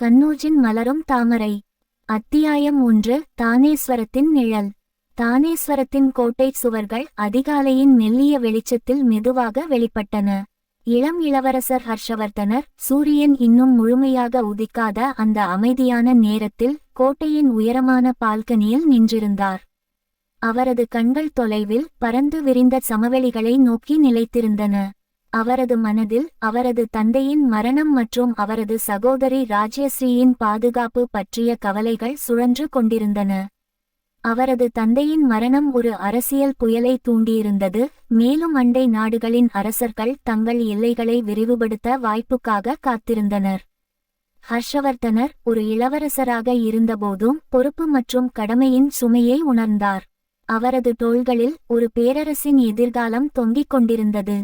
கண்ணூஜின் மலரும் தாமரை. அத்தியாயம் ஒன்று தானேஸ்வரத்தின் நிழல். தானேஸ்வரத்தின் கோட்டை சுவர்கள் அதிகாலையின் மெல்லிய வெளிச்சத்தில் மெதுவாக வெளிப்பட்டன. இளம் இளவரசர் ஹர்ஷவர்தனர் சூரியன் இன்னும் முழுமையாக உதிக்காத அந்த அமைதியான நேரத்தில் கோட்டையின் உயரமான பால்கனியில் நின்றிருந்தார். அவரது கண்கள் தொலைவில் பறந்து விரிந்த சமவெளிகளை நோக்கி நிலைத்திருந்தன. அவரது மனதில் அவரது தந்தையின் மரணம் மற்றும் அவரது சகோதரி ராஜ்யஸ்ரீயின் பாதுகாப்பு பற்றிய கவலைகள் சுழன்று கொண்டிருந்தன. அவரது தந்தையின் மரணம் ஒரு அரசியல் புயலை தூண்டியிருந்தது. மேலும் அண்டை நாடுகளின் அரசர்கள் தங்கள் எல்லைகளை விரிவுபடுத்த வாய்ப்புக்காக காத்திருந்தனர். ஹர்ஷவர்தனர் ஒரு இளவரசராக இருந்தபோதும் பொறுப்பு மற்றும் கடமையின் சுமையை உணர்ந்தார். அவரது தோள்களில் ஒரு பேரரசின் எதிர்காலம் தொங்கிக் கொண்டிருந்தது.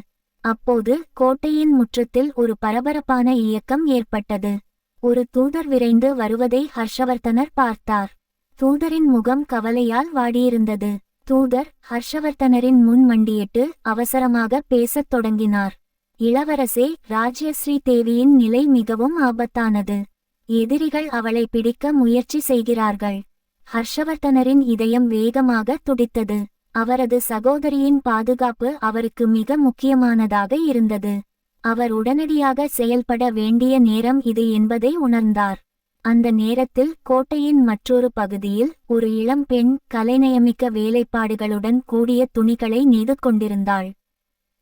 அப்போது கோட்டையின் முற்றத்தில் ஒரு பரபரப்பான இயக்கம் ஏற்பட்டது. ஒரு தூதர் விரைந்து வருவதை ஹர்ஷவர்த்தனர் பார்த்தார். தூதரின் முகம் கவலையால் வாடியிருந்தது. தூதர் ஹர்ஷவர்த்தனரின் முன் மண்டியிட்டு அவசரமாக பேசத் தொடங்கினார். இளவரசே ராஜ்யஸ்ரீ தேவியின் நிலை மிகவும் ஆபத்தானது. எதிரிகள் அவளை பிடிக்க முயற்சி செய்கிறார்கள். ஹர்ஷவர்த்தனரின் இதயம் வேகமாக துடித்தது. அவரது சகோதரியின் பாதுகாப்பு அவருக்கு மிக முக்கியமானதாக இருந்தது. அவர் உடனடியாக செயல்பட வேண்டிய நேரம் இது என்பதை உணர்ந்தார். அந்த நேரத்தில் கோட்டையின் மற்றொரு பகுதியில் ஒரு இளம் பெண் கலைநயமிக்க வேலைப்பாடுகளுடன் கூடிய துணிகளை நெய்து கொண்டிருந்தாள்.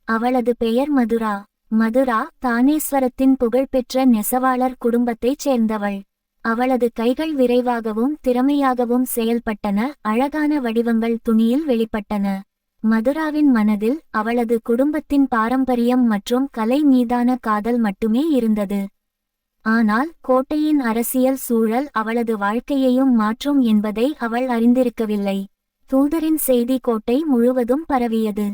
அவளது பெயர் மதுரா. மதுரா தானேஸ்வரத்தின் புகழ்பெற்ற நெசவாளர் குடும்பத்தைச் சேர்ந்தவள். அவளது கைகள் விரைவாகவும் திறமையாகவும் செயல்பட்டன. அழகான வடிவங்கள் துணியில் வெளிப்பட்டன. மதுராவின் மனதில் அவளது குடும்பத்தின் பாரம்பரியம் மற்றும் கலை மீதான காதல் மட்டுமே இருந்தது. ஆனால் கோட்டையின் அரசியல் சூழல் அவளது வாழ்க்கையையும் மாற்றும் என்பதை அவள் அறிந்திருக்கவில்லை. தூதரின் செய்தி கோட்டை முழுவதும் பரவியது.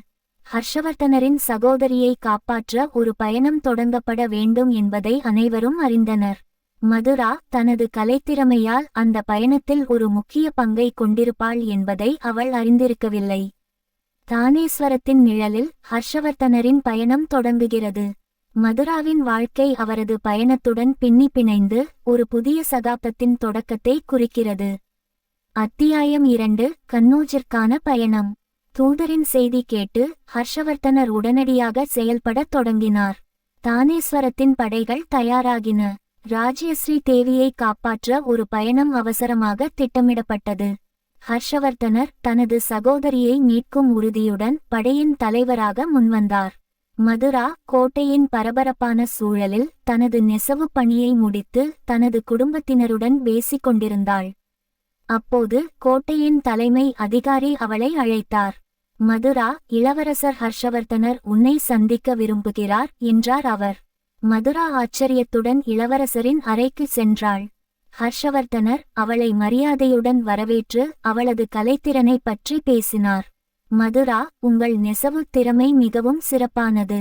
ஹர்ஷவர்தனரின் சகோதரியை காப்பாற்ற ஒரு பயணம் தொடங்கப்பட வேண்டும் என்பதை அனைவரும் அறிந்தனர். மதுரா தனது கலைத்திறமையால் அந்த பயணத்தில் ஒரு முக்கிய பங்கை கொண்டிருப்பாள் என்பதை அவள் அறிந்திருக்கவில்லை. தானேஸ்வரத்தின் நிழலில் ஹர்ஷவர்த்தனரின் பயணம் தொடங்குகிறது. மதுராவின் வாழ்க்கை அவரது பயணத்துடன் பின்னி பிணைந்து ஒரு புதிய சகாப்தத்தின் தொடக்கத்தை குறிக்கிறது. அத்தியாயம் இரண்டு கண்ணூஜிற்கான பயணம். தூதரின் செய்தி கேட்டு ஹர்ஷவர்தனர் உடனடியாக செயல்படத் தொடங்கினார். தானேஸ்வரத்தின் படைகள் தயாராகின. ராஜ்யஸ்ரீ தேவியை காப்பாற்ற ஒரு பயணம் அவசரமாக திட்டமிடப்பட்டது. ஹர்ஷவர்தனர் தனது சகோதரியை மீட்கும் உறுதியுடன் படையின் தலைவராக முன்வந்தார். மதுரா கோட்டையின் பரபரப்பான சூழலில் தனது நெசவு பணியை முடித்து தனது குடும்பத்தினருடன் பேசிக் கொண்டிருந்தாள். அப்போது கோட்டையின் தலைமை அதிகாரி அவளை அழைத்தார். மதுரா இளவரசர் ஹர்ஷவர்தனர் உன்னை சந்திக்க விரும்புகிறார் என்றார் அவர். மதுரா ஆச்சரியத்துடன் இளவரசரின் அறைக்கு சென்றாள். ஹர்ஷவர்தனர் அவளை மரியாதையுடன் வரவேற்று அவளது கலைத்திறனை பற்றி பேசினார். மதுரா உங்கள் நெசவு திறமை மிகவும் சிறப்பானது.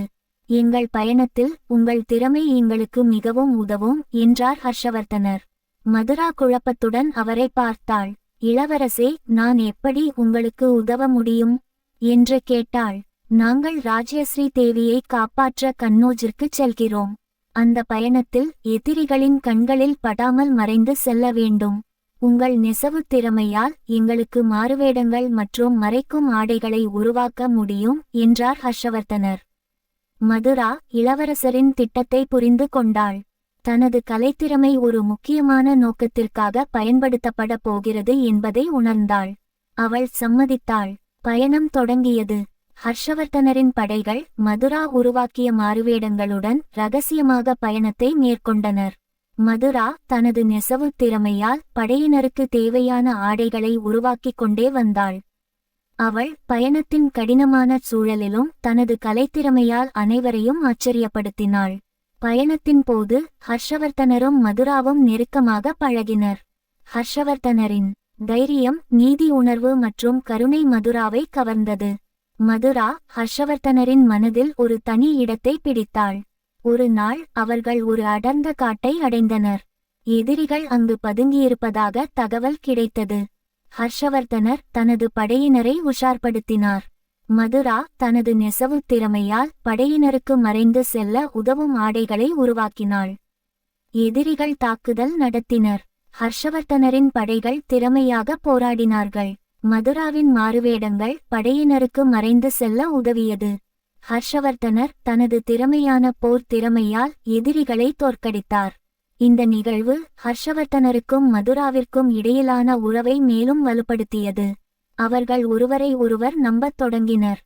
எங்கள் பயணத்தில் உங்கள் திறமை எங்களுக்கு மிகவும் உதவும் என்றார் ஹர்ஷவர்தனர். மதுரா குழப்பத்துடன் அவரை பார்த்தாள். இளவரசே நான் எப்படி உங்களுக்கு உதவ முடியும்? என்று கேட்டாள். நாங்கள் ராஜ்யஸ்ரீ தேவியை காப்பாற்ற கண்ணோஜிற்குச் செல்கிறோம். அந்த பயணத்தில் எதிரிகளின் கண்களில் படாமல் மறைந்து செல்ல வேண்டும். உங்கள் நெசவு திறமையால் எங்களுக்கு மாறுவேடங்கள் மற்றும் மறைக்கும் ஆடைகளை உருவாக்க முடியும் என்றார் ஹர்ஷவர்தனர். மதுரா இளவரசரின் திட்டத்தை புரிந்து கொண்டாள். தனது கலைத்திறமை ஒரு முக்கியமான நோக்கத்திற்காக பயன்படுத்தப்பட போகிறது என்பதை உணர்ந்தாள். அவள் சம்மதித்தாள். பயணம் தொடங்கியது. ஹர்ஷவர்தனரின் படைகள் மதுரா உருவாக்கிய மாறுவேடங்களுடன் ரகசியமாக பயணத்தை மேற்கொண்டனர். மதுரா தனது நெசவு திறமையால் படையினருக்கு தேவையான ஆடைகளை உருவாக்கிக் கொண்டே வந்தாள். அவள் பயணத்தின் கடினமான சூழலிலும் தனது கலைத்திறமையால் அனைவரையும் ஆச்சரியப்படுத்தினாள். பயணத்தின் போது ஹர்ஷவர்தனரும் மதுராவும் நெருக்கமாக பழகினர். ஹர்ஷவர்தனரின் தைரியம் நீதி உணர்வு மற்றும் கருணை மதுராவை கவர்ந்தது. மதுரா ஹர்ஷவர்த்தனரின் மனதில் ஒரு தனி இடத்தை பிடித்தாள். ஒரு நாள் அவர்கள் ஒரு அடர்ந்த காட்டை அடைந்தனர். எதிரிகள் அங்கு பதுங்கியிருப்பதாக தகவல் கிடைத்தது. ஹர்ஷவர்தனர் தனது படையினரை உஷார்படுத்தினார். மதுரா தனது நெசவு திறமையால் படையினருக்கு மறைந்து செல்ல உதவும் ஆடைகளை உருவாக்கினாள். எதிரிகள் தாக்குதல் நடத்தினர். ஹர்ஷவர்த்தனரின் படைகள் திறமையாக போராடினார்கள். மதுராவின் மாறுவேடங்கள் படையினருக்கு மறைந்து செல்ல உதவியது. ஹர்ஷவர்தனர் தனது திறமையான போர் திறமையால் எதிரிகளை தோற்கடித்தார். இந்த நிகழ்வு ஹர்ஷவர்தனருக்கும் மதுராவிற்கும் இடையிலான உறவை மேலும் வலுப்படுத்தியது. அவர்கள் ஒருவரை ஒருவர் நம்பத் தொடங்கினர்.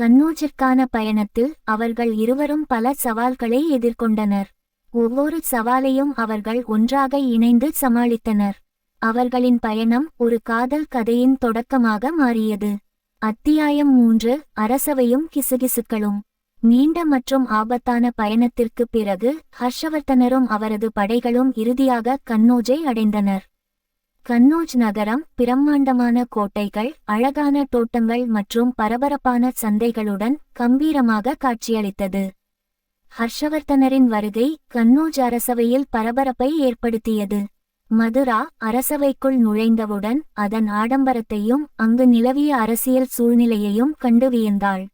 கன்னோஜிற்கான பயணத்தில் அவர்கள் இருவரும் பல சவால்களை எதிர்கொண்டனர். ஒவ்வொரு சவாலையும் அவர்கள் ஒன்றாக இணைந்து சமாளித்தனர். அவர்களின் பயணம் ஒரு காதல் கதையின் தொடக்கமாக மாறியது. அத்தியாயம் மூன்று அரசவையும் கிசுகிசுக்களும். நீண்ட மற்றும் ஆபத்தான பயணத்திற்குப் பிறகு ஹர்ஷவர்தனரும் அவரது படைகளும் இறுதியாக கன்னோஜை அடைந்தனர். கன்னோஜ் நகரம் பிரம்மாண்டமான கோட்டைகள் அழகான தோட்டங்கள் மற்றும் பரபரப்பான சந்தைகளுடன் கம்பீரமாக காட்சியளித்தது. ஹர்ஷவர்தனரின் வருகை கன்னோஜ் அரசவையில் பரபரப்பை ஏற்படுத்தியது. மதுரா அரசவைக்குள் நுழைந்தவுடன் அதன் ஆடம்பரத்தையும் அங்கு நிலவிய அரசியல் சூழ்நிலையையும் கண்டு வியந்தாள்.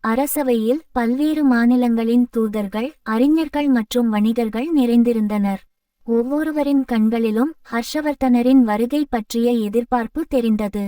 அரசவையில் பல்வேறு மாநிலங்களின் தூதர்கள் அறிஞர்கள் மற்றும் வணிகர்கள் நிறைந்திருந்தனர். ஒவ்வொருவரின் கண்களிலும் ஹர்ஷவர்தனரின் வருகை பற்றிய எதிர்பார்ப்பு தெரிந்தது.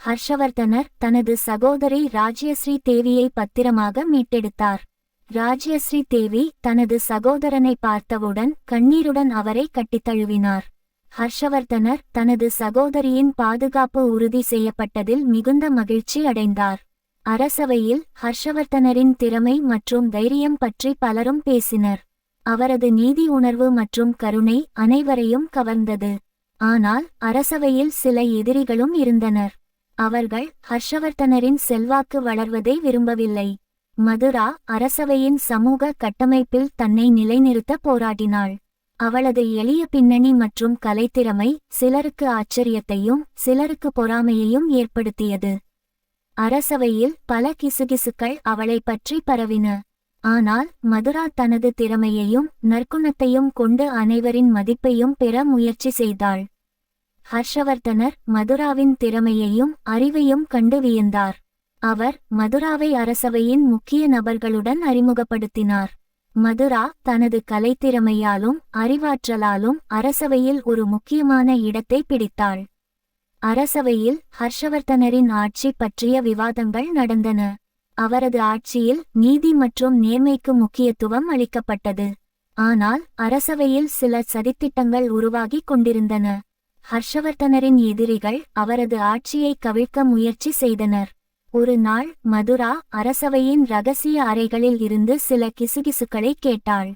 ஹர்ஷவர்தனர் தனது சகோதரி ராஜ்யஸ்ரீ தேவியை பத்திரமாக மீட்டெடுத்தார். ராஜ்யஸ்ரீ தேவி தனது சகோதரனை பார்த்தவுடன் கண்ணீருடன் அவரை கட்டித் தழுவினார் ஹர்ஷவர்தனர் தனது சகோதரியின் பாதுகாப்பு உறுதி செய்யப்பட்டதில் மிகுந்த மகிழ்ச்சி அடைந்தார். அரசவையில் ஹர்ஷவர்தனரின் திறமை மற்றும் தைரியம் பற்றி பலரும் பேசினர். அவரது நீதி உணர்வு மற்றும் கருணை அனைவரையும் கவர்ந்தது. ஆனால் அரசவையில் சில எதிரிகளும் இருந்தனர். அவர்கள் ஹர்ஷவர்தனரின் செல்வாக்கு வளர்வதை விரும்பவில்லை. மதுரா அரசவையின் சமூக கட்டமைப்பில் தன்னை நிலைநிறுத்த போராடினாள். அவளது எளிய பின்னணி மற்றும் கலைத்திறமை சிலருக்கு ஆச்சரியத்தையும் சிலருக்கு பொறாமையையும் ஏற்படுத்தியது. அரசவையில் பல கிசுகிசுக்கள் அவளை பற்றி பரவின. ஆனால் மதுரா தனது திறமையையும் நற்குணத்தையும் கொண்டு அனைவரின் மதிப்பையும் பெற முயற்சி செய்தாள். ஹர்ஷவர்தனர் மதுராவின் திறமையையும் அறிவையும் கண்டு வியந்தார். அவர் மதுராவை அரசவையின் முக்கிய நபர்களுடன் அறிமுகப்படுத்தினார். மதுரா தனது கலைத்திறமையாலும் அறிவாற்றலாலும் அரசவையில் ஒரு முக்கியமான இடத்தை பிடித்தாள். அரசவையில் ஹர்ஷவர்தனரின் ஆட்சி பற்றிய விவாதங்கள் நடந்தன. அவரது ஆட்சியில் நீதி மற்றும் நேர்மைக்கு முக்கியத்துவம் அளிக்கப்பட்டது. ஆனால் அரசவையில் சில சதித்திட்டங்கள் உருவாகிக் கொண்டிருந்தன. ஹர்ஷவர்தனரின் எதிரிகள் அவரது ஆட்சியை கவிழ்க்க முயற்சி செய்தனர். ஒரு நாள் மதுரா அரசவையின் ரகசிய அறைகளில் இருந்து சில கிசுகிசுக்களை கேட்டாள்.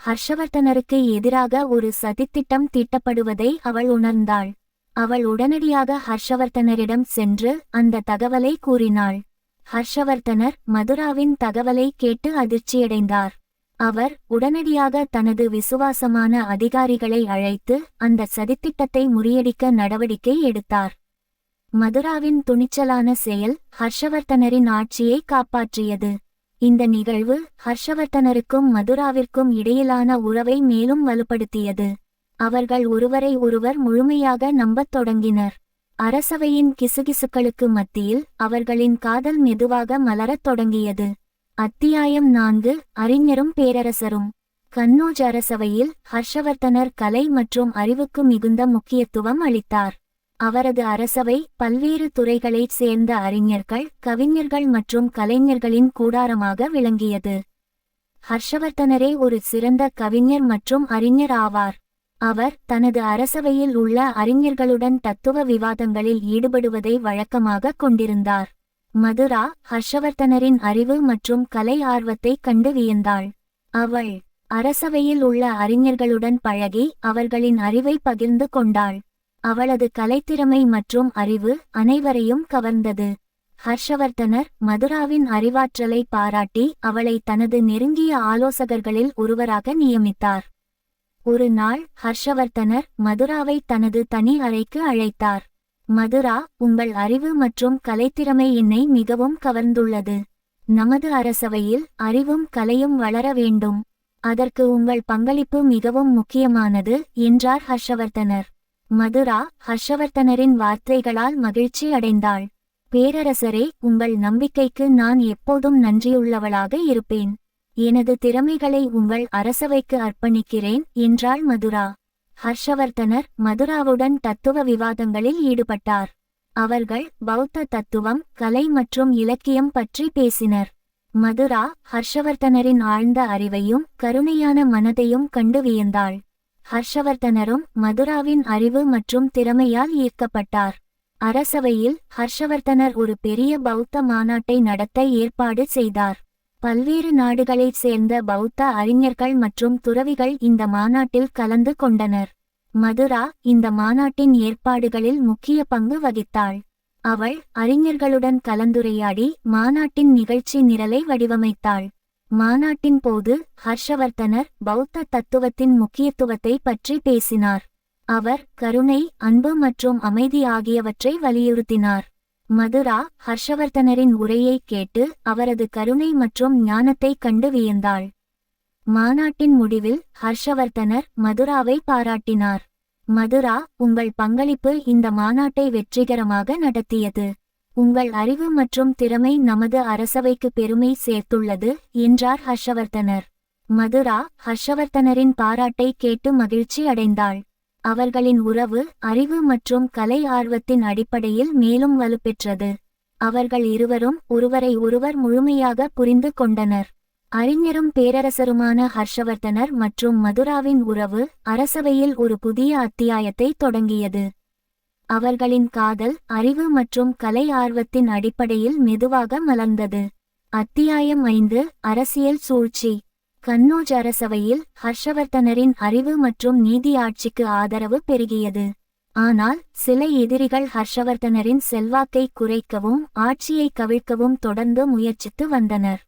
ஹர்ஷவர்த்தனருக்கு எதிராக ஒரு சதித்திட்டம் தீட்டப்படுவதை அவள் உணர்ந்தாள். அவள் உடனடியாக ஹர்ஷவர்த்தனரிடம் சென்று அந்த தகவலை கூறினாள். ஹர்ஷவர்த்தனர் மதுராவின் தகவலை கேட்டு அதிர்ச்சியடைந்தார். அவர் உடனடியாக தனது விசுவாசமான அதிகாரிகளை அழைத்து அந்த சதித்திட்டத்தை முறியடிக்க நடவடிக்கை எடுத்தார். மதுராவின் துணிச்சலான செயல் ஹர்ஷவர்த்தனரின் ஆட்சியை காப்பாற்றியது. இந்த நிகழ்வு ஹர்ஷவர்த்தனருக்கும் மதுராவிற்கும் இடையிலான உறவை மேலும் வலுப்படுத்தியது. அவர்கள் ஒருவரை ஒருவர் முழுமையாக நம்பத் தொடங்கினர். அரசவையின் கிசுகிசுக்களுக்கு மத்தியில் அவர்களின் காதல் மெதுவாக மலரத் தொடங்கியது. அத்தியாயம் நான்கு. அறிஞரும் பேரரசரும். கன்னோஜ் அரசவையில் ஹர்ஷவர்த்தனர் கலை மற்றும் அறிவுக்கு மிகுந்த முக்கியத்துவம் அளித்தார். அவரது அரசவை பல்வேறு துறைகளைச் சேர்ந்த அறிஞர்கள் கவிஞர்கள் மற்றும் கலைஞர்களின் கூடாரமாக விளங்கியது. ஹர்ஷவர்தனரே ஒரு சிறந்த கவிஞர் மற்றும் அறிஞர் ஆவார். அவர் தனது அரசவையில் உள்ள அறிஞர்களுடன் தத்துவ விவாதங்களில் ஈடுபடுவதை வழக்கமாக கொண்டிருந்தார். மதுரா ஹர்ஷவர்தனரின் அறிவு மற்றும் கலை ஆர்வத்தை கண்டு வியந்தாள். அவள் அரசவையில் உள்ள அறிஞர்களுடன் பழகி அவர்களின் அறிவை பகிர்ந்து கொண்டாள். அவளது கலைத்திறமை மற்றும் அறிவு அனைவரையும் கவர்ந்தது. ஹர்ஷவர்தனர் மதுராவின் அறிவாற்றலை பாராட்டி அவளை தனது நெருங்கிய ஆலோசகர்களில் ஒருவராக நியமித்தார். ஒரு நாள் ஹர்ஷவர்தனர் மதுராவை தனது தனி அறைக்கு அழைத்தார். மதுரா உங்கள் அறிவு மற்றும் கலைத்திறமை என்னை மிகவும் கவர்ந்துள்ளது. நமது அரசவையில் அறிவும் கலையும் வளர வேண்டும். அதற்கு உங்கள் பங்களிப்பு மிகவும் முக்கியமானது என்றார் ஹர்ஷவர்தனர். மதுரா ஹர்ஷவர்த்தனரின் வார்த்தைகளால் மகிழ்ச்சி அடைந்தாள் பேரரசரே உங்கள் நம்பிக்கைக்கு நான் எப்போதும் நன்றியுள்ளவளாக இருப்பேன். எனது திறமைகளை உங்கள் அரசவைக்கு அர்ப்பணிக்கிறேன் என்றாள் மதுரா. ஹர்ஷவர்த்தனர் மதுராவுடன் தத்துவ விவாதங்களில் ஈடுபட்டார். அவர்கள் பௌத்த தத்துவம் கலை மற்றும் இலக்கியம் பற்றி பேசினர். மதுரா ஹர்ஷவர்த்தனரின் ஆழ்ந்த அறிவையும் கருணையான மனதையும் கண்டு வியந்தாள். ஹர்ஷவர்தனரும் மதுராவின் அறிவு மற்றும் திறமையால் ஈர்க்கப்பட்டார். அரசவையில் ஹர்ஷவர்தனர் ஒரு பெரிய பௌத்த மாநாட்டை நடத்த ஏற்பாடு செய்தார். பல்வேறு நாடுகளைச் சேர்ந்த பௌத்த அறிஞர்கள் மற்றும் துறவிகள் இந்த மாநாட்டில் கலந்து கொண்டனர். மதுரா இந்த மாநாட்டின் ஏற்பாடுகளில் முக்கிய பங்கு வகித்தாள். அவள் அறிஞர்களுடன் கலந்துரையாடி மாநாட்டின் நிகழ்ச்சி நிரலை வடிவமைத்தாள். மாநாட்டின் போது ஹர்ஷவர்தனர் பௌத்த தத்துவத்தின் முக்கியத்துவத்தை பற்றி பேசினார். அவர் கருணை அன்பு மற்றும் அமைதி ஆகியவற்றை வலியுறுத்தினார். மதுரா ஹர்ஷவர்தனரின் உரையை கேட்டு அவரது கருணை மற்றும் ஞானத்தை கண்டு வியந்தாள். மாநாட்டின் முடிவில் ஹர்ஷவர்தனர் மதுராவை பாராட்டினார். மதுரா உங்கள் பங்களிப்பு இந்த மாநாட்டை வெற்றிகரமாக நடத்தியது. உங்கள் அறிவு மற்றும் திறமை நமது அரசவைக்கு பெருமை சேர்த்துள்ளது என்றார் ஹர்ஷவர்த்தனர். மதுரா ஹர்ஷவர்த்தனரின் பாராட்டை கேட்டு மகிழ்ச்சி அடைந்தாள். அவர்களின் உறவு அறிவு மற்றும் கலை ஆர்வத்தின் அடிப்படையில் மேலும் வலுப்பெற்றது. அவர்கள் இருவரும் ஒருவரை ஒருவர் முழுமையாக புரிந்து கொண்டனர். அறிஞரும் பேரரசருமான ஹர்ஷவர்த்தனர் மற்றும் மதுராவின் உறவு அரசவையில் ஒரு புதிய அத்தியாயத்தை தொடங்கியது. அவர்களின் காதல் அறிவு மற்றும் கலை ஆர்வத்தின் அடிப்படையில் மெதுவாக மலர்ந்தது. அத்தியாயம் ஐந்து அரசியல் சூழ்ச்சி. கன்னோஜ் அரசவையில் ஹர்ஷவர்தனரின் அறிவு மற்றும் நீதி ஆட்சிக்கு ஆதரவு பெருகியது. ஆனால் சில எதிரிகள் ஹர்ஷவர்தனரின் செல்வாக்கை குறைக்கவும் ஆட்சியை கவிழ்க்கவும் தொடர்ந்து முயற்சித்து வந்தனர்.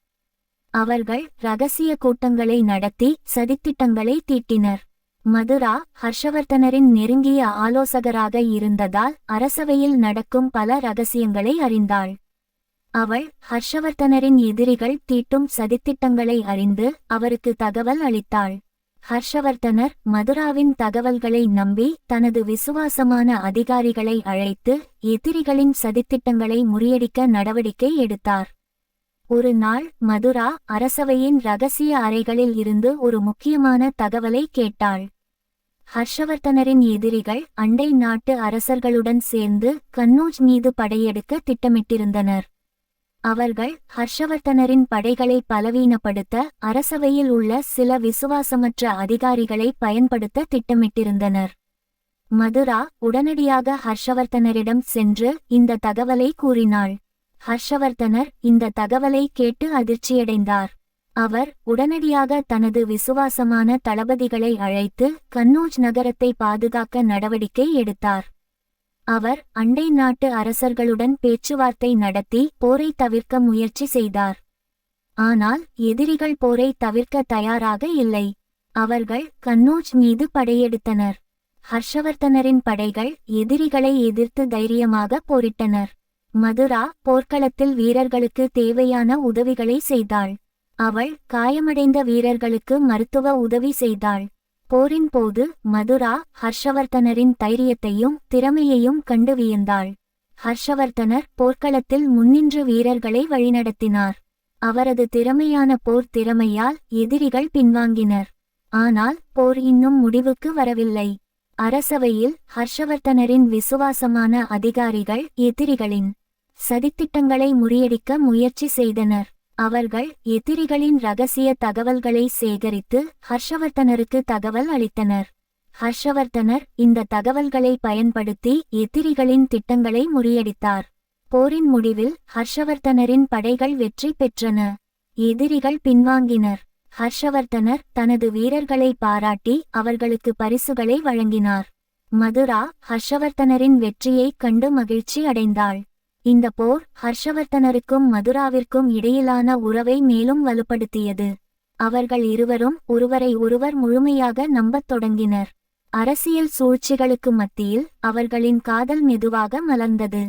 அவர்கள் ரகசிய கூட்டங்களை நடத்தி சதித்திட்டங்களை தீட்டினர். மதுரா ஹர்ஷவர்தனரின் நெருங்கிய ஆலோசகராக இருந்ததால் அரசவையில் நடக்கும் பல ரகசியங்களை அறிந்தாள். அவள் ஹர்ஷவர்தனரின் எதிரிகள் தீட்டும் சதித்திட்டங்களை அறிந்து அவருக்கு தகவல் அளித்தாள். ஹர்ஷவர்தனர் மதுராவின் தகவல்களை நம்பி தனது விசுவாசமான அதிகாரிகளை அழைத்து எதிரிகளின் சதித்திட்டங்களை முறியடிக்க நடவடிக்கை எடுத்தார். ஒரு நாள் மதுரா அரசவையின் ரகசிய அறைகளில் இருந்து ஒரு முக்கியமான தகவலை கேட்டாள். ஹர்ஷவர்தனரின் எதிரிகள் அண்டை நாட்டு அரசர்களுடன் சேர்ந்து கன்னூஜ் மீது படையெடுக்க திட்டமிட்டிருந்தனர். அவர்கள் ஹர்ஷவர்தனரின் படைகளை பலவீனப்படுத்த அரசவையில் உள்ள சில விசுவாசமற்ற அதிகாரிகளை பயன்படுத்த திட்டமிட்டிருந்தனர். மதுரா உடனடியாக ஹர்ஷவர்தனரிடம் சென்று இந்த தகவலை கூறினாள். ஹர்ஷவர்தனர் இந்த தகவலை கேட்டு அதிர்ச்சியடைந்தார். அவர் உடனடியாக தனது விசுவாசமான தளபதிகளை அழைத்து கன்னூஜ் நகரத்தை பாதுகாக்க நடவடிக்கை எடுத்தார். அவர் அண்டை நாட்டு அரசர்களுடன் பேச்சுவார்த்தை நடத்தி போரை தவிர்க்க முயற்சி செய்தார். ஆனால் எதிரிகள் போரை தவிர்க்க தயாராக இல்லை. அவர்கள் கன்னூஜ் மீது படையெடுத்தனர். ஹர்ஷவர்தனரின் படைகள் எதிரிகளை எதிர்த்து தைரியமாக போரிட்டனர். மதுரா போர்க்களத்தில் வீரர்களுக்கு தேவையான உதவிகளை செய்தாள். அவள் காயமடைந்த வீரர்களுக்கு மருத்துவ உதவி செய்தாள். போரின் போது மதுரா ஹர்ஷவர்தனரின் தைரியத்தையும் திறமையையும் கண்டு வியந்தாள். ஹர்ஷவர்தனர் போர்க்களத்தில் முன்னின்று வீரர்களை வழிநடத்தினார். அவரது திறமையான போர் திறமையால் எதிரிகள் பின்வாங்கினர். ஆனால் போர் இன்னும் முடிவுக்கு வரவில்லை. அரசவையில் ஹர்ஷவர்தனரின் விசுவாசமான அதிகாரிகள் எதிரிகளின் சதித்திட்டங்களை முறியடிக்க முயற்சி செய்தனர். அவர்கள் எதிரிகளின் ரகசிய தகவல்களை சேகரித்து ஹர்ஷவர்தனருக்கு தகவல் அளித்தனர். ஹர்ஷவர்தனர் இந்த தகவல்களை பயன்படுத்தி எதிரிகளின் திட்டங்களை முறியடித்தார். போரின் முடிவில் ஹர்ஷவர்தனரின் படைகள் வெற்றி பெற்றன. எதிரிகள் பின்வாங்கினர். ஹர்ஷவர்தனர் தனது வீரர்களை பாராட்டி அவர்களுக்கு பரிசுகளை வழங்கினார். மதுரா ஹர்ஷவர்தனரின் வெற்றியைக் கண்டு மகிழ்ச்சி அடைந்தாள். இந்த போர் ஹர்ஷவர்தனருக்கும் மதுராவிற்கும் இடையிலான உறவை மேலும் வலுப்படுத்தியது. அவர்கள் இருவரும் ஒருவரை ஒருவர் முழுமையாக நம்பத் தொடங்கினர். அரசியல் சூழ்ச்சிகளுக்கு மத்தியில் அவர்களின் காதல் மெதுவாக மலர்ந்தது.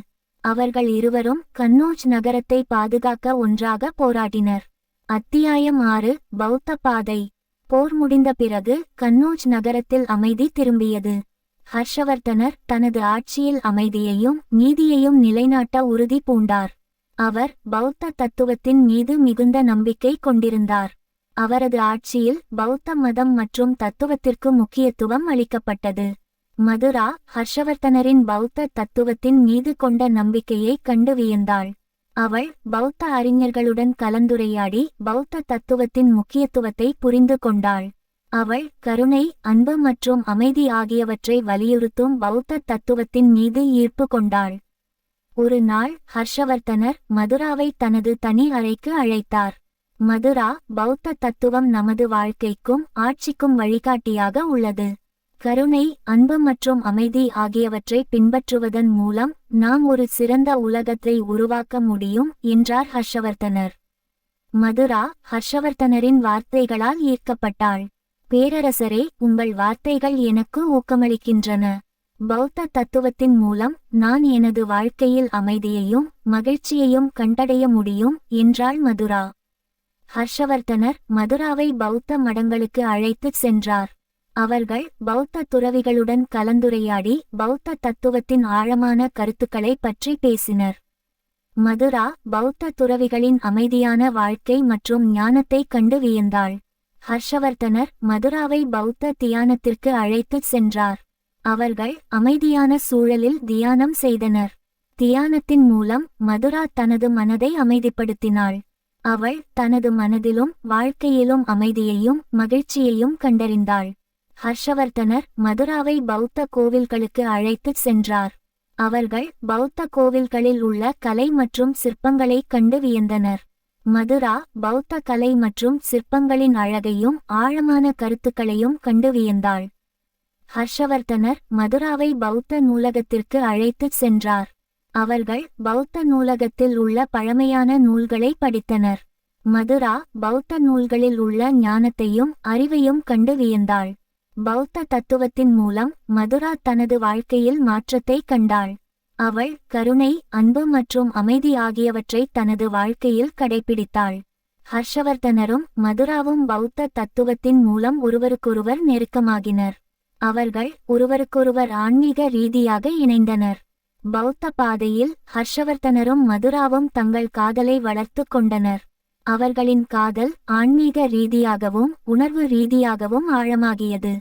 அவர்கள் இருவரும் கன்னோஜ் நகரத்தை பாதுகாக்க ஒன்றாக போராடினர். அத்தியாயம் ஆறு பௌத்த பாதை. போர் முடிந்த பிறகு கன்னோஜ் நகரத்தில் அமைதி திரும்பியது. ஹர்ஷவர்தனர் தனது ஆட்சியில் அமைதியையும் நீதியையும் நிலைநாட்ட உறுதி பூண்டார். அவர் பௌத்த தத்துவத்தின் மீது மிகுந்த நம்பிக்கை கொண்டிருந்தார். அவரது ஆட்சியில் பௌத்த மதம் மற்றும் தத்துவத்திற்கு முக்கியத்துவம் அளிக்கப்பட்டது. மதுரா ஹர்ஷவர்த்தனரின் பௌத்த தத்துவத்தின் மீது கொண்ட நம்பிக்கையை கண்டு வியந்தாள். அவள் பௌத்த அறிஞர்களுடன் கலந்துரையாடி பௌத்த தத்துவத்தின் முக்கியத்துவத்தை புரிந்து கொண்டாள். அவள் கருணை அன்பு மற்றும் அமைதி ஆகியவற்றை வலியுறுத்தும் பௌத்த தத்துவத்தின் மீது ஈர்ப்பு கொண்டாள். ஒரு நாள் ஹர்ஷவர்த்தனர் மதுராவை தனது தனி அறைக்கு அழைத்தார். மதுரா பௌத்த தத்துவம் நமது வாழ்க்கைக்கும் ஆட்சிக்கும் வழிகாட்டியாக உள்ளது. கருணை அன்பு மற்றும் அமைதி ஆகியவற்றை பின்பற்றுவதன் மூலம் நாம் ஒரு சிறந்த உலகத்தை உருவாக்க முடியும் என்றார் ஹர்ஷவர்த்தனர் மதுரா ஹர்ஷவர்த்தனரின் வார்த்தைகளால் ஈர்க்கப்பட்டாள். பேரரசரே உங்கள் வார்த்தைகள் எனக்கு ஊக்கமளிக்கின்றன. பௌத்த தத்துவத்தின் மூலம் நான் எனது வாழ்க்கையில் அமைதியையும் மகிழ்ச்சியையும் கண்டடைய முடியும் என்றாள் மதுரா. ஹர்ஷவர்த்தனர் மதுராவை பௌத்த மடங்களுக்கு அழைத்துச் சென்றார். அவர்கள் பௌத்த துறவிகளுடன் கலந்துரையாடி பௌத்த தத்துவத்தின் ஆழமான கருத்துக்களை பற்றி பேசினர். மதுரா பௌத்த துறவிகளின் அமைதியான வாழ்க்கை மற்றும் ஞானத்தை கண்டு வியந்தாள். ஹர்ஷவர்தனர் மதுராவை பௌத்த தியானத்திற்கு அழைத்துச் சென்றார். அவர்கள் அமைதியான சூழலில் தியானம் செய்தனர். தியானத்தின் மூலம் மதுரா தனது மனதை அமைதிப்படுத்தினாள். அவள் தனது மனதிலும் வாழ்க்கையிலும் அமைதியையும் மகிழ்ச்சியையும் கண்டறிந்தாள். ஹர்ஷவர்தனர் மதுராவை பௌத்த கோவில்களுக்கு அழைத்துச் சென்றார். அவர்கள் பௌத்த கோவில்களில் உள்ள கலை மற்றும் சிற்பங்களைக் கண்டு வியந்தனர். மதுரா பௌத்த கலை மற்றும் சிற்பங்களின் அழகையும் ஆழமான கருத்துக்களையும் கண்டு வியந்தாள். ஹர்ஷவர்த்தனர் மதுராவை பௌத்த நூலகத்திற்கு அழைத்துச் சென்றார். அவர்கள் பௌத்த நூலகத்தில் உள்ள பழமையான நூல்களை படித்தனர். மதுரா பௌத்த நூல்களில் உள்ள ஞானத்தையும் அறிவையும் கண்டு வியந்தாள். பௌத்த தத்துவத்தின் மூலம் மதுரா தனது வாழ்க்கையில் மாற்றத்தை கண்டாள். அவள் கருணை அன்பு மற்றும் அமைதி ஆகியவற்றை தனது வாழ்க்கையில் கடைபிடித்தாள் ஹர்ஷவர்தனரும் மதுராவும் பௌத்த தத்துவத்தின் மூலம் ஒருவருக்கொருவர் நெருக்கமாகினர். அவர்கள் ஒருவருக்கொருவர் ஆன்மீக ரீதியாக இணைந்தனர். பௌத்த பாதையில் ஹர்ஷவர்தனரும் மதுராவும் தங்கள் காதலை வளர்த்து கொண்டனர். அவர்களின் காதல் ஆன்மீக ரீதியாகவும் உணர்வு ரீதியாகவும் ஆழமாகியது.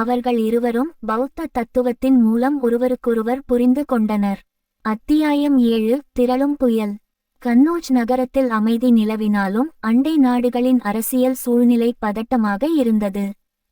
அவர்கள் இருவரும் பௌத்த தத்துவத்தின் மூலம் ஒருவருக்கொருவர் புரிந்து கொண்டனர். அத்தியாயம் ஏழு திரளும் புயல். கன்னோஜ் நகரத்தில் அமைதி நிலவினாலும் அண்டை நாடுகளின் அரசியல் சூழ்நிலை பதட்டமாக இருந்தது.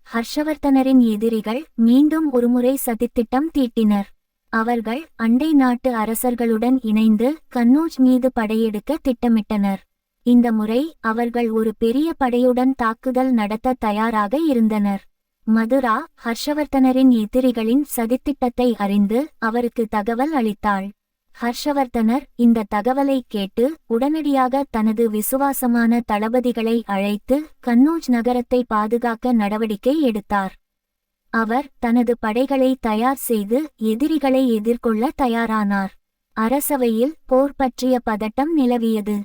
ஹர்ஷவர்த்தனரின் எதிரிகள் மீண்டும் ஒருமுறை சதித்திட்டம் தீட்டினர். அவர்கள் அண்டை நாட்டு அரசர்களுடன் இணைந்து கன்னோஜ் மீது படையெடுக்க திட்டமிட்டனர். இந்த முறை அவர்கள் ஒரு பெரிய படையுடன் தாக்குதல் நடத்த தயாராக இருந்தனர். மதுரா ஹர்ஷவர்த்தனரின் எதிரிகளின் சதித்திட்டத்தை அறிந்து அவருக்கு தகவல் அளித்தாள். ஹர்ஷவர்த்தனர் இந்த தகவலை கேட்டு உடனடியாக தனது விசுவாசமான தளபதிகளை அழைத்து கன்னூஜ் நகரத்தை பாதுகாக்க நடவடிக்கை எடுத்தார். அவர் தனது படைகளை தயார் செய்து எதிரிகளை எதிர்கொள்ள தயாரானார். அரசவையில் போர் பற்றிய பதட்டம் நிலவியது.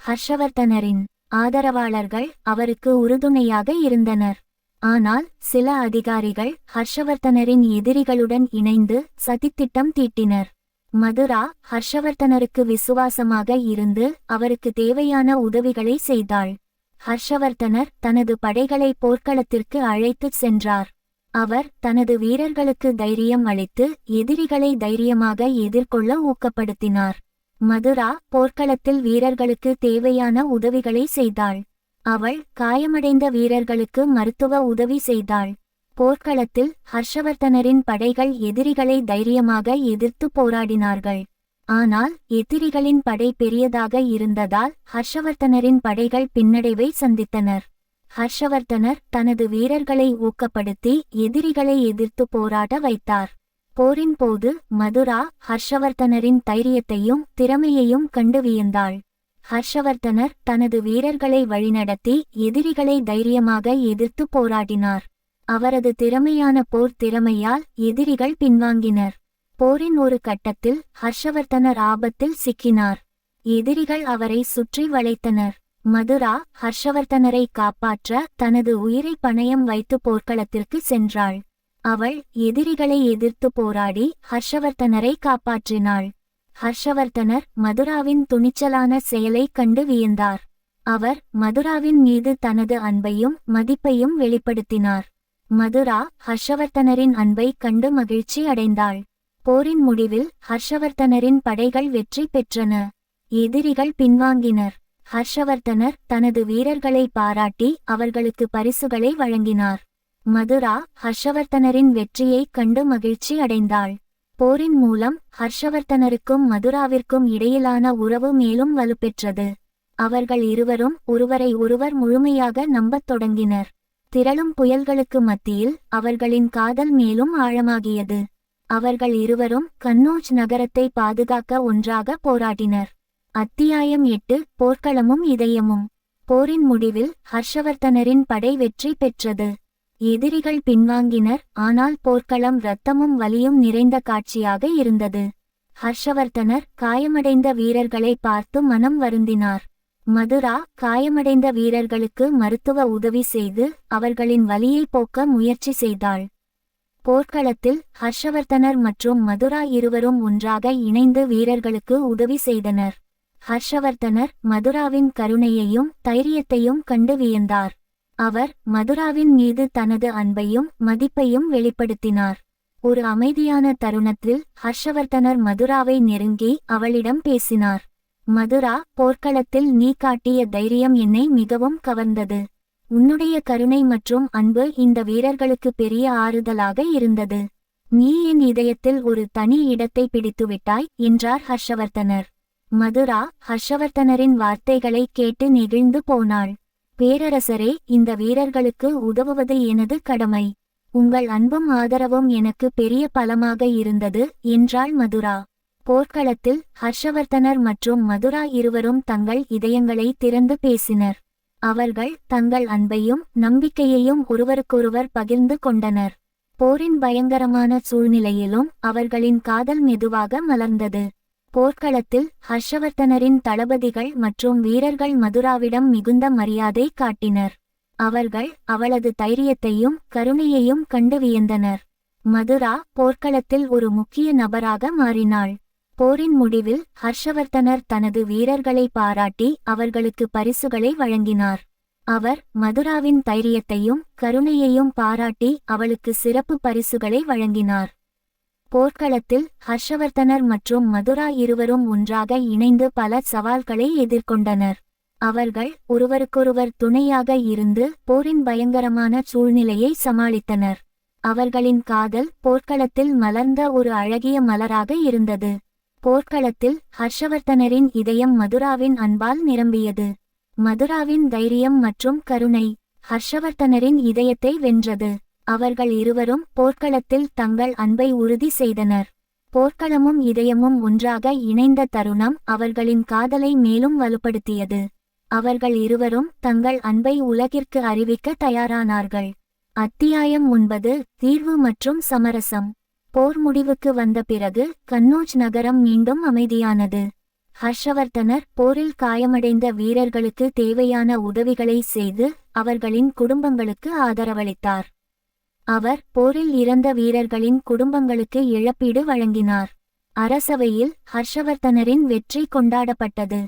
ஹர்ஷவர்த்தனரின் ஆதரவாளர்கள் அவருக்கு உறுதுணையாக இருந்தனர். ஆனால் சில அதிகாரிகள் ஹர்ஷவர்த்தனரின் எதிரிகளுடன் இணைந்து சதித்திட்டம் தீட்டினர். மதுரா ஹர்ஷவர்த்தனருக்கு விசுவாசமாக இருந்து அவருக்கு தேவையான உதவிகளை செய்தாள். ஹர்ஷவர்த்தனர் தனது படைகளை போர்க்களத்திற்கு அழைத்துச் சென்றார். அவர் தனது வீரர்களுக்கு தைரியம் அளித்து எதிரிகளை தைரியமாக எதிர்கொள்ள ஊக்கப்படுத்தினார். மதுரா போர்க்களத்தில் வீரர்களுக்கு தேவையான உதவிகளை செய்தாள். அவள் காயமடைந்த வீரர்களுக்கு மருத்துவ உதவி செய்தாள். போர்க்களத்தில் ஹர்ஷவர்த்தனரின் படைகள் எதிரிகளை தைரியமாக எதிர்த்து போராடினார்கள். ஆனால் எதிரிகளின் படை பெரியதாக இருந்ததால் ஹர்ஷவர்த்தனரின் படைகள் பின்னடைவை சந்தித்தனர். ஹர்ஷவர்த்தனர் தனது வீரர்களை ஊக்கப்படுத்தி எதிரிகளை எதிர்த்து போராட வைத்தார். போரின் போது மதுரா ஹர்ஷவர்த்தனரின் தைரியத்தையும் திறமையையும் கண்டு வியந்தாள். ஹர்ஷவர்த்தனர் தனது வீரர்களை வழிநடத்தி எதிரிகளை தைரியமாக எதிர்த்து போராடினார். அவரது திறமையான போர் திறமையால் எதிரிகள் பின்வாங்கினர். போரின் ஒரு கட்டத்தில் ஹர்ஷவர்தனர் ஆபத்தில் சிக்கினார். எதிரிகள் அவரை சுற்றி வளைத்தனர். மதுரா ஹர்ஷவர்தனரை காப்பாற்ற தனது உயிரை பணயம் வைத்து போர்க்களத்திற்கு சென்றாள். அவள் எதிரிகளை எதிர்த்து போராடி ஹர்ஷவர்தனரை காப்பாற்றினாள். ஹர்ஷவர்த்தனர் மதுராவின் துணிச்சலான செயலை கண்டு வியந்தார். அவர் மதுராவின் மீது தனது அன்பையும் மதிப்பையும் வெளிப்படுத்தினார். மதுரா ஹர்ஷவர்த்தனரின் அன்பை கண்டு மகிழ்ச்சி அடைந்தாள். போரின் முடிவில் ஹர்ஷவர்த்தனரின் படைகள் வெற்றி பெற்றன. எதிரிகள் பின்வாங்கினர். ஹர்ஷவர்த்தனர் தனது வீரர்களை பாராட்டி அவர்களுக்கு பரிசுகளை வழங்கினார். மதுரா ஹர்ஷவர்த்தனரின் வெற்றியைக் கண்டு மகிழ்ச்சி அடைந்தாள். போரின் மூலம் ஹர்ஷவர்த்தனருக்கும் மதுராவிற்கும் இடையிலான உறவு மேலும் வலுப்பெற்றது. அவர்கள் இருவரும் ஒருவரை ஒருவர் முழுமையாக நம்பத் தொடங்கினர். திரளும் புயல்களுக்கு மத்தியில் அவர்களின் காதல் மேலும் ஆழமாகியது. அவர்கள் இருவரும் கன்னோஜ் நகரத்தை பாதுகாக்க ஒன்றாக போராடினர். அத்தியாயம் எட்டு போர்க்களமும் இதயமும். போரின் முடிவில் ஹர்ஷவர்த்தனரின் படை வெற்றி பெற்றது. எதிரிகள் பின்வாங்கினர். ஆனால் போர்க்களம் இரத்தமும் வலியும் நிறைந்த காட்சியாக இருந்தது. ஹர்ஷவர்த்தனர் காயமடைந்த வீரர்களை பார்த்து மனம் வருந்தினார். மதுரா காயமடைந்த வீரர்களுக்கு மருத்துவ உதவி செய்து அவர்களின் வலியை போக்க முயற்சி செய்தாள். போர்க்களத்தில் ஹர்ஷவர்த்தனர் மற்றும் மதுரா இருவரும் ஒன்றாக இணைந்து வீரர்களுக்கு உதவி செய்தனர். ஹர்ஷவர்த்தனர் மதுராவின் கருணையையும் தைரியத்தையும் கண்டு வியந்தார். அவர் மதுராவின் மீது தனது அன்பையும் மதிப்பையும் வெளிப்படுத்தினார். ஒரு அமைதியான தருணத்தில் ஹர்ஷவர்தனர் மதுராவை நெருங்கி அவளிடம் பேசினார். மதுரா போர்க்களத்தில் நீ காட்டிய தைரியம் என்னை மிகவும் கவர்ந்தது. உன்னுடைய கருணை மற்றும் அன்பு இந்த வீரர்களுக்கு பெரிய ஆறுதலாக இருந்தது. நீ என் இதயத்தில் ஒரு தனி இடத்தை பிடித்துவிட்டாய் என்றார் ஹர்ஷவர்தனர். மதுரா ஹர்ஷவர்தனரின் வார்த்தைகளை கேட்டு நெகிழ்ந்து போனாள். பேரரசரே இந்த வீரர்களுக்கு உதவுவது எனது கடமை. உங்கள் அன்பும் ஆதரவும் எனக்கு பெரிய பலமாக இருந்தது என்றாள் மதுரா. போர்க்களத்தில் ஹர்ஷவர்த்தனர் மற்றும் மதுரா இருவரும் தங்கள் இதயங்களை திறந்து பேசினர். அவர்கள் தங்கள் அன்பையும் நம்பிக்கையையும் ஒருவருக்கொருவர் பகிர்ந்து கொண்டனர். போரின் பயங்கரமான சூழ்நிலையிலும் அவர்களின் காதல் மெதுவாக மலர்ந்தது. போர்க்களத்தில் ஹர்ஷவர்த்தனரின் தளபதிகள் மற்றும் வீரர்கள் மதுராவிடம் மிகுந்த மரியாதை காட்டினர். அவர்கள் அவளது தைரியத்தையும் கருணையையும் கண்டு வியந்தனர். மதுரா போர்க்களத்தில் ஒரு முக்கிய நபராக மாறினாள். போரின் முடிவில் ஹர்ஷவர்த்தனர் தனது வீரர்களை பாராட்டி அவர்களுக்கு பரிசுகளை வழங்கினார். அவர் மதுராவின் தைரியத்தையும் கருணையையும் பாராட்டி அவளுக்கு சிறப்பு பரிசுகளை வழங்கினார். போர்க்களத்தில் ஹர்ஷவர்த்தனர் மற்றும் மதுரா இருவரும் ஒன்றாக இணைந்து பல சவால்களை எதிர்கொண்டனர். அவர்கள் ஒருவருக்கொருவர் துணையாக இருந்து போரின் பயங்கரமான சூழ்நிலையை சமாளித்தனர். அவர்களின் காதல் போர்க்களத்தில் மலர்ந்த ஒரு அழகிய மலராக இருந்தது. போர்க்களத்தில் ஹர்ஷவர்த்தனரின் இதயம் மதுராவின் அன்பால் நிரம்பியது. மதுராவின் தைரியம் மற்றும் கருணை ஹர்ஷவர்த்தனரின் இதயத்தை வென்றது. அவர்கள் இருவரும் போர்க்களத்தில் தங்கள் அன்பை உறுதி செய்தனர். போர்க்களமும் இதயமும் ஒன்றாக இணைந்த தருணம் அவர்களின் காதலை மேலும் வலுப்படுத்தியது. அவர்கள் இருவரும் தங்கள் அன்பை உலகிற்கு அறிவிக்க தயாரானார்கள். அத்தியாயம் ஒன்பது தீர்வு மற்றும் சமரசம். போர் முடிவுக்கு வந்த பிறகு கன்னோஜ் நகரம் மீண்டும் அமைதியானது. ஹர்ஷவர்த்தனர் போரில் காயமடைந்த வீரர்களுக்கு தேவையான உதவிகளை செய்து அவர்களின் குடும்பங்களுக்கு ஆதரவளித்தார். அவர் போரில் இறந்த வீரர்களின் குடும்பங்களுக்கு இழப்பீடு வழங்கினார். அரசவையில் ஹர்ஷவர்த்தனரின் வெற்றி கொண்டாடப்பட்டது.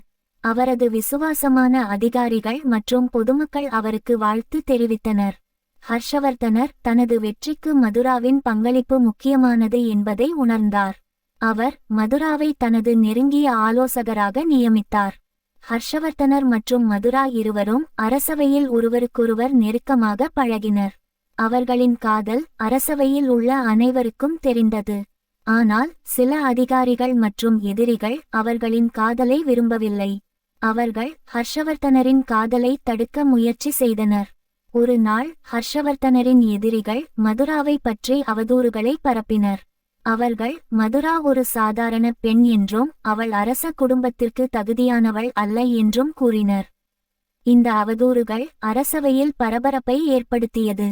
அவரது விசுவாசமான அதிகாரிகள் மற்றும் பொதுமக்கள் அவருக்கு வாழ்த்து தெரிவித்தனர். ஹர்ஷவர்த்தனர் தனது வெற்றிக்கு மதுராவின் பங்களிப்பு முக்கியமானது என்பதை உணர்ந்தார். அவர் மதுராவை தனது நெருங்கிய ஆலோசகராக நியமித்தார். ஹர்ஷவர்த்தனர் மற்றும் மதுரா இருவரும் அரசவையில் ஒருவருக்கொருவர் நெருக்கமாக பழகினர். அவர்களின் காதல் அரசவையில் உள்ள அனைவருக்கும் தெரிந்தது. ஆனால் சில அதிகாரிகள் மற்றும் எதிரிகள் அவர்களின் காதலை விரும்பவில்லை. அவர்கள் ஹர்ஷவர்த்தனரின் காதலை தடுக்க முயற்சி செய்தனர். ஒரு நாள் ஹர்ஷவர்த்தனரின் எதிரிகள் மதுராவை பற்றி அவதூறுகளை பரப்பினர். அவர்கள் மதுரா ஒரு சாதாரண பெண் என்றும் அவள் அரச குடும்பத்திற்கு தகுதியானவள் அல்ல என்றும் கூறினர். இந்த அவதூறுகள் அரசவையில் பரபரப்பை ஏற்படுத்தியது.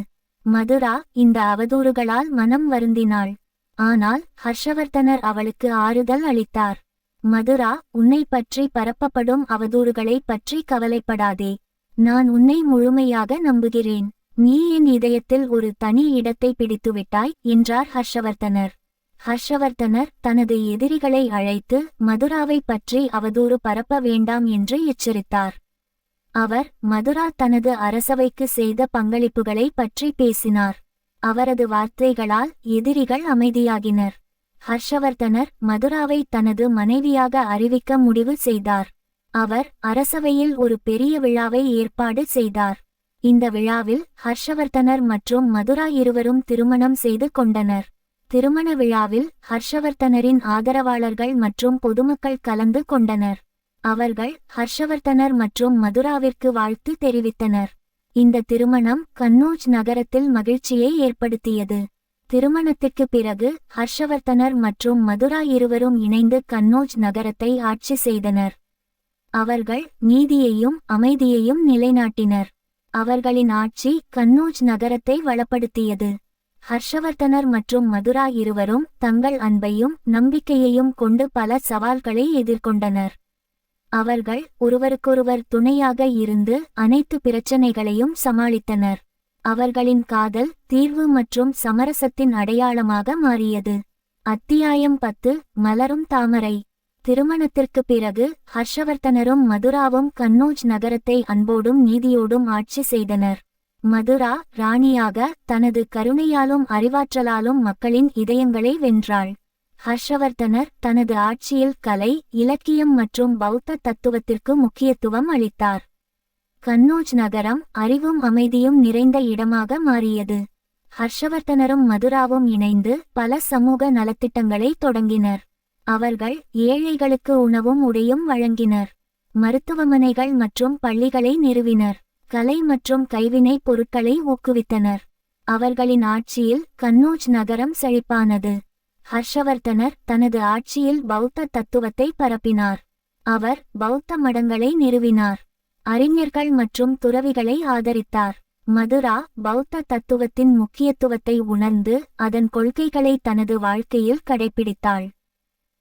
மதுரா இந்த அவதூறுகளால் மனம் வருந்தினாள். ஆனால் ஹர்ஷவர்த்தனர் அவளுக்கு ஆறுதல் அளித்தார். மதுரா உன்னை பற்றி பரப்பப்படும் அவதூறுகளை பற்றி கவலைப்படாதே. நான் உன்னை முழுமையாக நம்புகிறேன். நீ என் இதயத்தில் ஒரு தனி இடத்தை பிடித்துவிட்டாய் என்றார் ஹர்ஷவர்த்தனர் ஹர்ஷவர்த்தனர் தனது எதிரிகளை அழைத்து மதுராவை பற்றி அவதூறு பரப்ப வேண்டாம் என்று எச்சரித்தார். அவர் மதுரா தனது அரசவைக்கு செய்த பங்களிப்புகளை பற்றி பேசினார். அவரது வார்த்தைகளால் எதிரிகள் அமைதியாகினர். ஹர்ஷவர்தனர் மதுராவை தனது மனைவியாக அறிவிக்க முடிவு செய்தார். அவர் அரசவையில் ஒரு பெரிய விழாவை ஏற்பாடு செய்தார். இந்த விழாவில் ஹர்ஷவர்தனர் மற்றும் மதுரா இருவரும் திருமணம் செய்து கொண்டனர். திருமண விழாவில் ஹர்ஷவர்தனரின் ஆதரவாளர்கள் மற்றும் பொதுமக்கள் கலந்து கொண்டனர். அவர்கள் ஹர்ஷவர்தனர் மற்றும் மதுராவிற்கு வாழ்த்து தெரிவித்தனர். இந்த திருமணம் கன்னூஜ் நகரத்தில் மகிழ்ச்சியை ஏற்படுத்தியது. திருமணத்திற்கு பிறகு ஹர்ஷவர்தனர் மற்றும் மதுரா இருவரும் இணைந்து கன்னோஜ் நகரத்தை ஆட்சி செய்தனர். அவர்கள் நீதியையும் அமைதியையும் நிலைநாட்டினர். அவர்களின் ஆட்சி கன்னோஜ் நகரத்தை வளப்படுத்தியது. ஹர்ஷவர்தனர் மற்றும் மதுரா இருவரும் தங்கள் அன்பையும் நம்பிக்கையையும் கொண்டு பல சவால்களை எதிர்கொண்டனர். அவர்கள் ஒருவருக்கொருவர் துணையாக இருந்து அனைத்து பிரச்சனைகளையும் சமாளித்தனர். அவர்களின் காதல் தீர்வு மற்றும் சமரசத்தின் அடையாளமாக மாறியது. அத்தியாயம் பத்து மலரும் தாமரை. திருமணத்திற்கு பிறகு ஹர்ஷவர்தனரும் மதுராவும் கன்னோஜ் நகரத்தை அன்போடும் நீதியோடும் ஆட்சி செய்தனர். மதுரா ராணியாக தனது கருணையாலும் அறிவாற்றலாலும் மக்களின் இதயங்களை வென்றாள். ஹர்ஷவர்தனர் தனது ஆட்சியில் கலை இலக்கியம் மற்றும் பௌத்த தத்துவத்திற்கு முக்கியத்துவம் அளித்தார். கன்னோஜ் நகரம் அறிவும் அமைதியும் நிறைந்த இடமாக மாறியது. ஹர்ஷவர்தனரும் மதுராவும் இணைந்து பல சமூக நலத்திட்டங்களை தொடங்கினர். அவர்கள் ஏழைகளுக்கு உணவும் உடையும் வழங்கினர். மருத்துவமனைகள் மற்றும் பள்ளிகளை நிறுவினர். கலை மற்றும் கைவினைப் பொருட்களை ஊக்குவித்தனர். அவர்களின் ஆட்சியில் கன்னோஜ் நகரம் செழிப்பானது. ஹர்ஷவர்தனர் தனது ஆட்சியில் பௌத்த தத்துவத்தை பரப்பினார். அவர் பௌத்த மடங்களை நிறுவினார். அறிஞர்கள் மற்றும் துறவிகளை ஆதரித்தார். மதுரா பௌத்த தத்துவத்தின் முக்கியத்துவத்தை உணர்ந்து அதன் கொள்கைகளை தனது வாழ்க்கையில் கடைபிடித்தாள்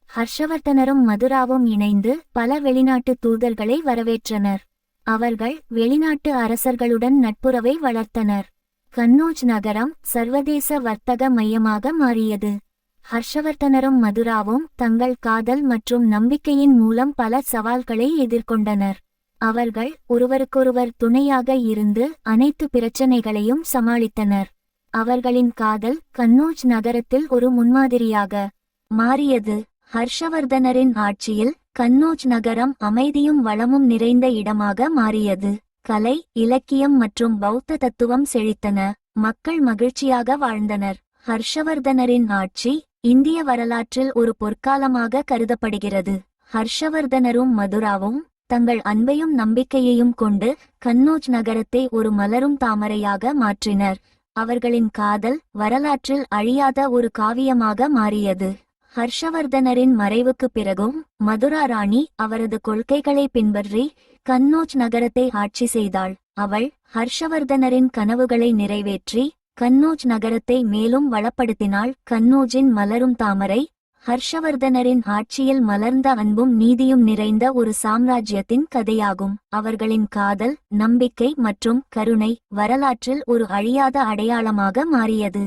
ஹர்ஷவர்தனரும் மதுராவும் இணைந்து பல வெளிநாட்டு தூதர்களை வரவேற்றனர். அவர்கள் வெளிநாட்டு அரசர்களுடன் நட்புறவை வளர்த்தனர். கன்னோஜ் நகரம் சர்வதேச வர்த்தக மையமாக மாறியது. ஹர்ஷவர்தனரும் மதுராவும் தங்கள் காதல் மற்றும் நம்பிக்கையின் மூலம் பல சவால்களை எதிர்கொண்டனர். அவர்கள் ஒருவருக்கொருவர் துணையாக இருந்து அனைத்து பிரச்சனைகளையும் சமாளித்தனர். அவர்களின் காதல் கன்னோஜ் நகரத்தில் ஒரு முன்மாதிரியாக மாறியது. ஹர்ஷவர்தனரின் ஆட்சியில் கன்னோஜ் நகரம் அமைதியும் வளமும் நிறைந்த இடமாக மாறியது. கலை இலக்கியம் மற்றும் பௌத்த தத்துவம் செழித்தன. மக்கள் மகிழ்ச்சியாக வாழ்ந்தனர். ஹர்ஷவர்தனரின் ஆட்சி இந்திய வரலாற்றில் ஒரு பொற்காலமாக கருதப்படுகிறது. ஹர்ஷவர்தனரும் மதுராவும் தங்கள் அன்பையும் நம்பிக்கையையும் கொண்டு கன்னோஜ் நகரத்தை ஒரு மலரும் தாமரையாக மாற்றினர். அவர்களின் காதல் வரலாற்றில் அழியாத ஒரு காவியமாக மாறியது. ஹர்ஷவர்தனரின் மறைவுக்கு பிறகும் மதுரா ராணி அவரது கொள்கைகளை பின்பற்றி கன்னோஜ் நகரத்தை ஆட்சி செய்தாள். அவள் ஹர்ஷவர்தனரின் கனவுகளை நிறைவேற்றி கன்னோஜ் நகரத்தை மேலும் வளப்படுத்தினால் கன்னோஜின் மலரும் தாமரை ஹர்ஷவர்தனரின் ஆட்சியில் மலர்ந்த அன்பும் நீதியும் நிறைந்த ஒரு சாம்ராஜ்யத்தின் கதையாகும். அவர்களின் காதல் நம்பிக்கை மற்றும் கருணை வரலாற்றில் ஒரு அழியாத அடையாளமாக மாறியது.